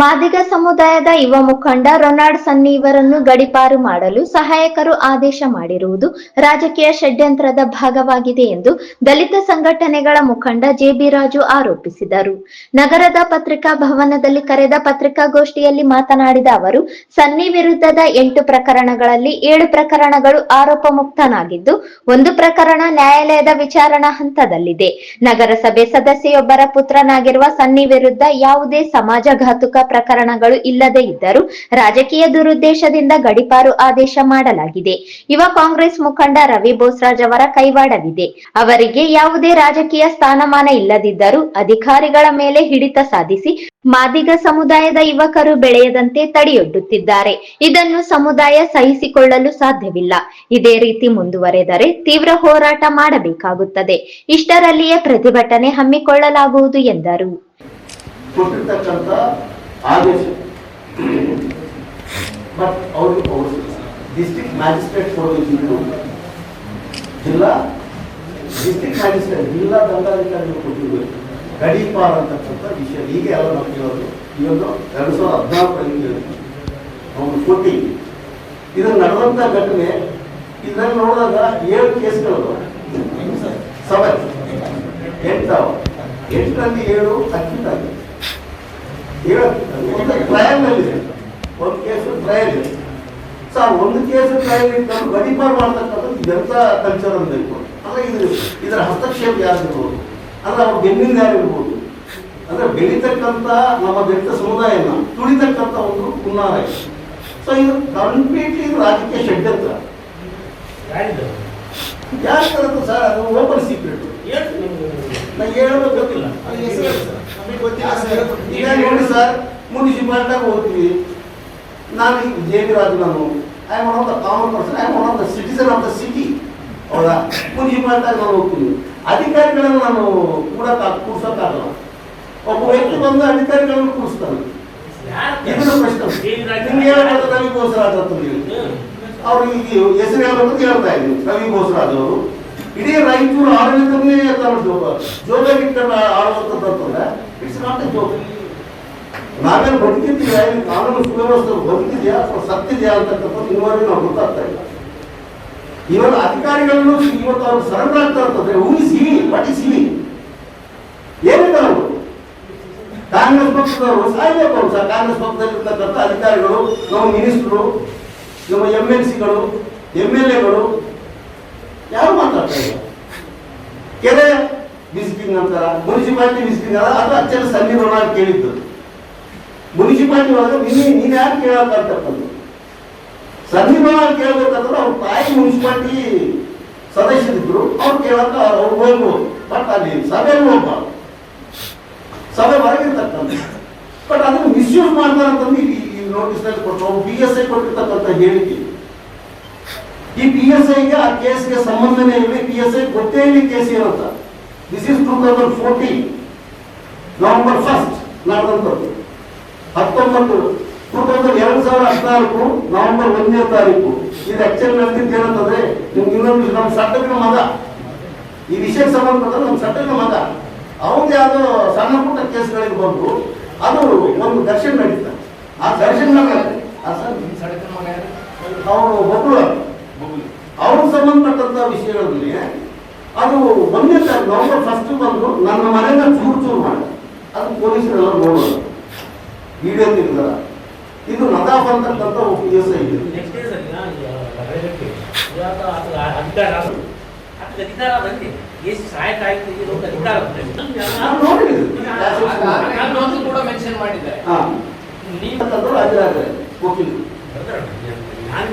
Madiga ಸಮುದಾಯದ ಯುವ ಮುಖಂಡ ರೊನಾಲ್ಡ್ ಸನ್ನಿ ಇವರನ್ನು ಗಡಿಪಾರು ಮಾಡಲು ಸಹಾಯಕರು ಆದೇಶ ಮಾಡಿರುವುದು ರಾಜಕೀಯ ಷಡ್ಯಂತ್ರದ ಭಾಗವಾಗಿದೆ ಎಂದು ದಲಿತ ಸಂಘಟನೆಗಳ ಮುಖಂಡ ಜೆಬಿ ರಾಜು ಆರೋಪಿಸಿದರು. ನಗರದ ಪತ್ರಿಕಾ ಭವನದಲ್ಲಿ ಕರೆದ ಪತ್ರಿಕಾಗೋಷ್ಠಿಯಲ್ಲಿ ಮಾತನಾಡಿದ ಅವರು, ಸನ್ನಿ ವಿರುದ್ಧದ ಎಂಟು ಪ್ರಕರಣಗಳಲ್ಲಿ ಏಳು ಪ್ರಕರಣಗಳು ಆರೋಪ ಮುಕ್ತನಾಗಿದ್ದು ಒಂದು ಪ್ರಕರಣ ನ್ಯಾಯಾಲಯದ ವಿಚಾರಣಾ ಹಂತದಲ್ಲಿದೆ. ನಗರಸಭೆ ಸದಸ್ಯೆಯೊಬ್ಬರ ಪುತ್ರನಾಗಿರುವ ಸನ್ನಿ ವಿರುದ್ಧ ಯಾವುದೇ ಸಮಾಜಘಾತುಕ ಪ್ರಕರಣಗಳು ಇಲ್ಲದೇ ಇದ್ದರೂ ರಾಜಕೀಯ ದುರುದ್ದೇಶದಿಂದ ಗಡಿಪಾರು ಆದೇಶ ಮಾಡಲಾಗಿದೆ. ಯುವ ಕಾಂಗ್ರೆಸ್ ಮುಖಂಡ ರವಿ ಬೋಸ್ರಾಜ್ ಅವರ ಕೈವಾಡವಿದೆ. ಅವರಿಗೆ ಯಾವುದೇ ರಾಜಕೀಯ ಸ್ಥಾನಮಾನ ಇಲ್ಲದಿದ್ದರೂ ಅಧಿಕಾರಿಗಳ ಮೇಲೆ ಹಿಡಿತ ಸಾಧಿಸಿ ಮಾದಿಗ ಸಮುದಾಯದ ಯುವಕರು ಬೆಳೆಯದಂತೆ ತಡೆಯೊಡ್ಡುತ್ತಿದ್ದಾರೆ. ಇದನ್ನು ಸಮುದಾಯ ಸಹಿಸಿಕೊಳ್ಳಲು ಸಾಧ್ಯವಿಲ್ಲ. ಇದೇ ರೀತಿ ಮುಂದುವರೆದರೆ ತೀವ್ರ ಹೋರಾಟ ಮಾಡಬೇಕಾಗುತ್ತದೆ. ಇಷ್ಟರಲ್ಲಿಯೇ ಪ್ರತಿಭಟನೆ ಹಮ್ಮಿಕೊಳ್ಳಲಾಗುವುದು ಎಂದರು. ಆದೇಶ. ಬಟ್ ಅವರು ಡಿಸ್ಟ್ರಿಕ್ಟ್ ಮ್ಯಾಜಿಸ್ಟ್ರೇಟ್ ಕೊಡೋದಕ್ಕಿಂತ ಜಿಲ್ಲಾ ಡಿಸ್ಟ್ರಿಕ್ಟ್ ಮ್ಯಾಜಿಸ್ಟ್ರೇಟ್ ಜಿಲ್ಲಾ ದಂಡಾಧಿಕಾರಿಗಳು ಕೊಟ್ಟಿರ್ಬೇಕು ಗಡೀಪಾರ್ ಅಂತಕ್ಕಂಥ ವಿಷಯ. ಈಗ ಎಲ್ಲ ನಾವು ಕೇಳೋದು. ಇವತ್ತು ಎರಡು ಸಾವಿರದ ಹದಿನಾಲ್ಕರಲ್ಲಿ ಕೇಳಿದ್ವಿ ಅವನು ಕೊಟ್ಟಿ. ಇದು ನಡೆದಂಥ ಘಟನೆ ಇದನ್ನು ನೋಡಿದಾಗ ಏಳು ಕೇಸ್ಗಳು. ಸೆವೆನ್ ಎಂಟಾವ ಎಂಟರಲ್ಲಿ ಏಳು ಅಕ್ಕಿತಾಗಿದೆ ಏಳು ಒಂದು ಟ್ರಯಲ್ನಲ್ಲಿದೆ ಒಂದು ಕೇಸು ಟ್ರಯಲ್ ಇದೆ ಸರ್ ಒಂದು ಕೇಸು ಟ್ರಯಲ್ ಇಟ್ಟು ಗಡಿಪಾರ್ ಮಾಡ್ತಕ್ಕಂಥದ್ದು ಇದೆಂತ ಕಲ್ಚರ್ ಅಂತ ಇರ್ಬೋದು. ಅಲ್ಲ ಇದು ಇದರ ಹಸ್ತಕ್ಷೇಪ ಯಾರಿರ್ಬೋದು? ಅಲ್ಲ ಅವ್ರ ಬೆನ್ನಿಂದ ಯಾರಿರ್ಬೋದು? ಅಂದ್ರೆ ಬೆಳೀತಕ್ಕಂಥ ನಮ್ಮ ದಲಿತ ಸಮುದಾಯನ ತುಳಿತಕ್ಕಂಥ ಒಂದು ಹುನ್ನಾರ ಇದೆ. ಸೊ ಇದು ಕಂಪ್ಲೀಟ್ಲಿ ರಾಜಕೀಯ ಷಡ್ಯಂತ್ರ. ಯಾರು ಸರ್? ಅದು ಓಪನ್ ಸೀಕ್ರೆಟ್ ನಂಗೆ ಹೇಳೋದು ಗೊತ್ತಿಲ್ಲ. ನೋಡಿ ಸರ್ ಮುನ್ಸಿಪಾಲ್ಟಾಗ ಹೋಗ್ತೀವಿ ನಾನು ಈಗ ಜೆ ಬಿ ರಾಜು ನಾನು I am one of the common person I am one of the citizen of the city ಹೌದಾ ಮುನ್ಸಿಪಾಲ್ಟಾಗ ನಾನು ಹೋಗ್ತೀನಿ ಅಧಿಕಾರಿಗಳನ್ನು ನಾನು ಕೂಡ ಕೂಡ್ಸೋಕ್ಕಾಗಲ್ಲ ಒಬ್ಬ ವ್ಯಕ್ತಿ ಬಂದು ಅಧಿಕಾರಿಗಳನ್ನು ಕೂಡಿಸ್ತಾನೆ ಇದನ್ನು ಪ್ರಶ್ನೆ ನಿಮ್ಗೆ ಹೇಳ್ಬೋದು ರವಿ ಬೋಸರಾಜ್ ಅಂತ ಹೇಳಿ ಅವ್ರು ಈಗ ಹೆಸರು ಹೇಳ್ಬೇಕಂತ ಹೇಳ್ತಾ ಇದ್ದೀನಿ ರವಿ ಬೋಸರಾಜ್ ಅವರು ಇಡೀ ರಾಯಚೂರು ಆಡಳಿತನೇ ತಮ್ಮ ಜೋಗ ಜೋಗಾಗಿಟ್ಕೊಂಡು ಆಡುವಂಥದ್ದು ಅಂತಂದ್ರೆ ಇಟ್ಸ್ ನಾಟ್ ಎ ಜೋಗ್ ನಾವೇನು ಬದುಕಿದ್ದೀವಿ, ಏನು ಕಾನೂನು ಸುವ್ಯವಸ್ಥೆ ಬದುಕಿದೆಯಾ ಅಥವಾ ಸತ್ತಿದೆಯಾ ಅಂತಕ್ಕಂಥದ್ದು ಇನ್ನುವರೆಗೂ ನಾವು ಗೊತ್ತಾಗ್ತಾ ಇಲ್ಲ ಇವತ್ತು ಅಧಿಕಾರಿಗಳನ್ನು ಇವತ್ತು ಅವರು ಸರೆಂಡರ್ ಆಗ್ತಾ ಇರ್ತದೆ ಊಹಿಸಿ ಪಠಿಸಿ ಏನಿದೆ ಅವರು ಕಾಂಗ್ರೆಸ್ ಪಕ್ಷದವರು ಸಾಯ್ಬೇಕು ಅವರು ಸರ್ ಕಾಂಗ್ರೆಸ್ ಪಕ್ಷದಲ್ಲಿರ್ತಕ್ಕಂಥ ಅಧಿಕಾರಿಗಳು, ನಮ್ಮ ಮಿನಿಸ್ಟ್ರು, ನಮ್ಮ ಎಂ ಎಲ್ ಸಿಗಳು ಎಂ ಎಲ್ ಎಗಳು ಯಾರು ಮಾತಾಡ್ತಾ ಇಲ್ಲ ಕೆರೆ ವಿಸಿಟಿಂಗ್ ಅಂತಾರ ಮುನ್ಸಿಪಾಲಿಟಿ ವಿಸಿಟಿಂಗ್ ಅದ ಅದು ಅಚ್ಚರಿ ಸನ್ನಿಧಾನ ಕೇಳಿದ್ದು. ಮುನ್ಸಿಪಾಲಿಟಿ ಒಳಗೆ ನೀನು ನೀನು ಯಾರು ಸನ್ನಿ ರೊನಾಲ್ಡ್ ಕೇಳ್ಬೇಕಂದ್ರೆ ಅವ್ರ ತಾಯಿ ಮುನ್ಸಿಪಾಲಿಟಿ ಸದಸ್ಯರಿದ್ರು. ಅವ್ರು ಕೇಳಕ್ಕ ಅವ್ರು ಹೋಗ್ಬೋದು. ಬಟ್ ಅಲ್ಲಿ ಸಭೆಯಲ್ಲಿ ಹೋಗ್ಬಾರ್ದು. ಸಭೆ ಹೊರಗಿರ್ತಕ್ಕಂಥ. ಬಟ್ ಅದನ್ನು ಮಿಸ್ಯೂಸ್ ಮಾಡ್ತಾರಂತಂದು ಈ ಈ ನೋಟಿಸ್ನಲ್ಲಿ ಕೊಟ್ಟು ಬಿ ಎಸ್ ಐ ಕೊಟ್ಟಿರ್ತಕ್ಕಂಥ ಹೇಳಿಕೆ. ಈ ಪಿ ಎಸ್ ಐಗೆ ಆ ಕೇಸ್ಗೆ ಸಂಬಂಧನೇ ಇಲ್ಲ ಪಿ ಎಸ್ ಐ ಗೊತ್ತೇ ಇಲ್ಲ ಕೇಸ್ ಏನಂತ this is two thousand fourteen November first ನಡೆದಂಥದ್ದು. ಹತ್ತೊಂಬತ್ತು ಕುಟುಂಬದಲ್ಲಿ ತೌಸಂಡ್ ಎರಡು ಸಾವಿರ ಹದಿನಾಲ್ಕು ನವೆಂಬರ್ ಒಂದನೇ ತಾರೀಕು. ಇದು ಆಕ್ಚುಲಿ ನಡೆದಿದ್ದು ಏನಂತಂದ್ರೆ ನಿಮ್ಗೆ ಇನ್ನೊಂದು ನಮ್ಮ ಸಟ್ಟಗಿನ ಮಗ. ಈ ವಿಷಯಕ್ಕೆ ಸಂಬಂಧಪಟ್ಟ ನಮ್ಮ ಸಟ್ಟಗಿನ ಮಗ. ಅವ್ರಿಗೆ ಯಾವುದೋ ಸಣ್ಣ ಪುಟ್ಟ ಕೇಸ್ಗಳಿಗೆ ಬಂದು ಅದು ಒಂದು ದರ್ಶನ ನಡೀತ. ಆ ದರ್ಶನ ಅವರು ಮಕ್ಕಳು ಅವ್ರಿಗೆ ಸಂಬಂಧಪಟ್ಟಂತ ವಿಷಯಗಳಲ್ಲಿ ಅದು ಒಂದೇ ತಾರೀಕು ನವೆಂಬರ್ ಫಸ್ಟ್ ಬಂದು ನನ್ನ ಮನೆಯಿಂದ ಚೂರು ಚೂರು ಮಾಡಿ. ಅದು ಪೊಲೀಸರೆಲ್ಲ ನೋಡೋದು. ತೆಗೆದಾರ ಇದು ನದಾಫ್ ಅಂತಕ್ಕಂಥ ಒಂದು ದಿವಸ ಇದೆ. ನಾನು ವಕೀಲರು.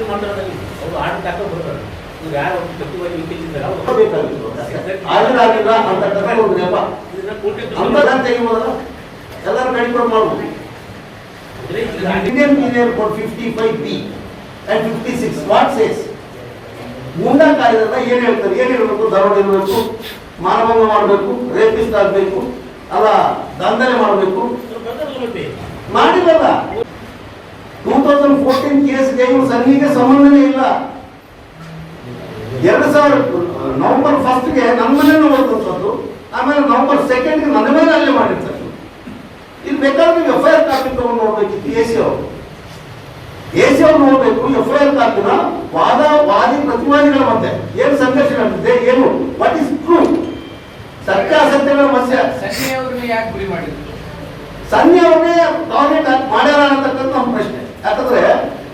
ಮಾತಾಡೋದಲ್ಲಿ ಅವರು ಬರ್ತಾರೆ ನೀವು ಯಾರು ಅವರು ಹಾಜರಾಗಿಲ್ಲ ಅಂತ ಕರ್ಕೊಂಡು ನೆಪ. ಇದನ್ನ ಕೊಟ್ಟಿದ್ದು ಅಂಬದ ತೆಗಿಬೋದಲ್ಲ ಎಲ್ಲರೂ ಕಡಿಮೆ ಮಾಡ್ಬೋದು. Indian Penal Code 55B and 56 what says? ಗೂಂಡಾ ಕಾಯ್ದೆಲ್ಲ ಏನು ಹೇಳ್ತಾರೆ? ಏನು ಹೇಳ್ಬೇಕು? ದರೋಡೆ ಇರಬೇಕು ಮಾನಭಂಗ ಮಾಡಬೇಕು, ರೇಪಿಸ್ಟ್ ಆಗಬೇಕು, ಅಲ್ಲ ದಂಧನೆ ಮಾಡಬೇಕು. ಮಾಡಿಲ್ಲ ಟೂ ತೌಸಂಡ್ ಫೋರ್ಟೀನ್ ಕೇಸ್ಗೆ ಇವ್ರು ಸನ್ನಿಗೆ ಸಂಬಂಧನೇ ಇಲ್ಲ. ಎರಡು ಸಾವಿರ, ನವೆಂಬರ್ ಫಸ್ಟ್ಗೆ ನನ್ನ ಮನೆ ನೋಡುವಂಥದ್ದು ಆಮೇಲೆ ನವೆಂಬರ್ ಸೆಕೆಂಡ್ಗೆ ನನ್ನ ಮೇಲೆ ಅಲ್ಲಿ ಇದು ಬೇಕಾದ್ರೆ ನೀವು ಎಫ್ ಐ ಆರ್ ಕಾಪಿ ತಗೊಂಡು ನೋಡ್ಬೇಕಿತ್ತು ಎ ಸಿ ಅವರು. ಎ ಸಿ ಅವ್ರು ನೋಡ್ಬೇಕು ಎಫ್ ಐ ಆರ್ ಕಾಪಿನ ವಾದ ವಾದಿ ಪ್ರತಿವಾದಿಗಳ ಮತ್ತೆ ಏನು ಸಂಘರ್ಷ ನಡೆದಿದೆ ಏನು? ವಾಟ್ ಇಸ್ ಟ್ರೂ ಸತ್ಯ ಅಸತ್ಯಗಳ ಸನ್ನಿ ಅವ್ರನ್ನ ಯಾಕೆ ಗುರಿ ಮಾಡಿದ್ರು? ಮಾಡ್ಯಾರ ಅಂತಕ್ಕಂಥ ನಮ್ಮ ಪ್ರಶ್ನೆ. ಯಾಕಂದ್ರೆ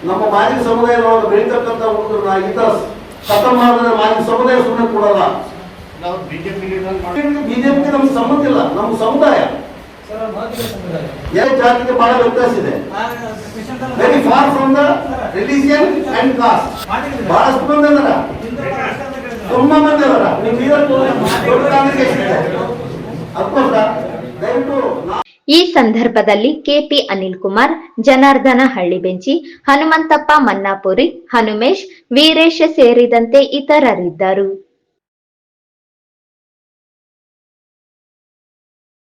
ನಮ್ಮ ಮಾಜಿ ಸಮುದಾಯದೊಳಗೆ ಬೆಳೀತಕ್ಕಂಥ ಹುಡುಗರನ್ನ ಈ ತರ ಖತಮ್ ಮಾಡಿದ್ರೆ ಮಾಜಿ ಸಮುದಾಯ ಸುಮ್ಮನೆ ಕೊಡಲ್ಲ. ನಾವು ಬಿಜೆಪಿ ಬಿಜೆಪಿ ನಮ್ಗೆ ಸಂಬಂಧ ಇಲ್ಲ. ನಮ್ಮ ಸಮುದಾಯ. ಎರಡು ಜಾತಿಗೆ ಬಹಳ ವ್ಯತ್ಯಾಸ ಇದೆ. Very far from the religion and caste ಬಹಳಷ್ಟು ಮಂದಿ ಅದರ. ತುಂಬಾ ಮಂದಿ ಅದರ. ನಿಮ್ ಇದೆ ಅದಕ್ಕೋಸ್ಕರ ದಯವಿಟ್ಟು ಈ ಸಂದರ್ಭದಲ್ಲಿ ಕೆಪಿ ಅನಿಲ್ ಕುಮಾರ್ ಜನಾರ್ದನ ಹಳ್ಳಿಬೆಂಚಿ ಹನುಮಂತಪ್ಪ ಮನ್ನಾಪುರಿ ಹನುಮೇಶ್ ವೀರೇಶ ಸೇರಿದಂತೆ ಇತರರಿದ್ದರು.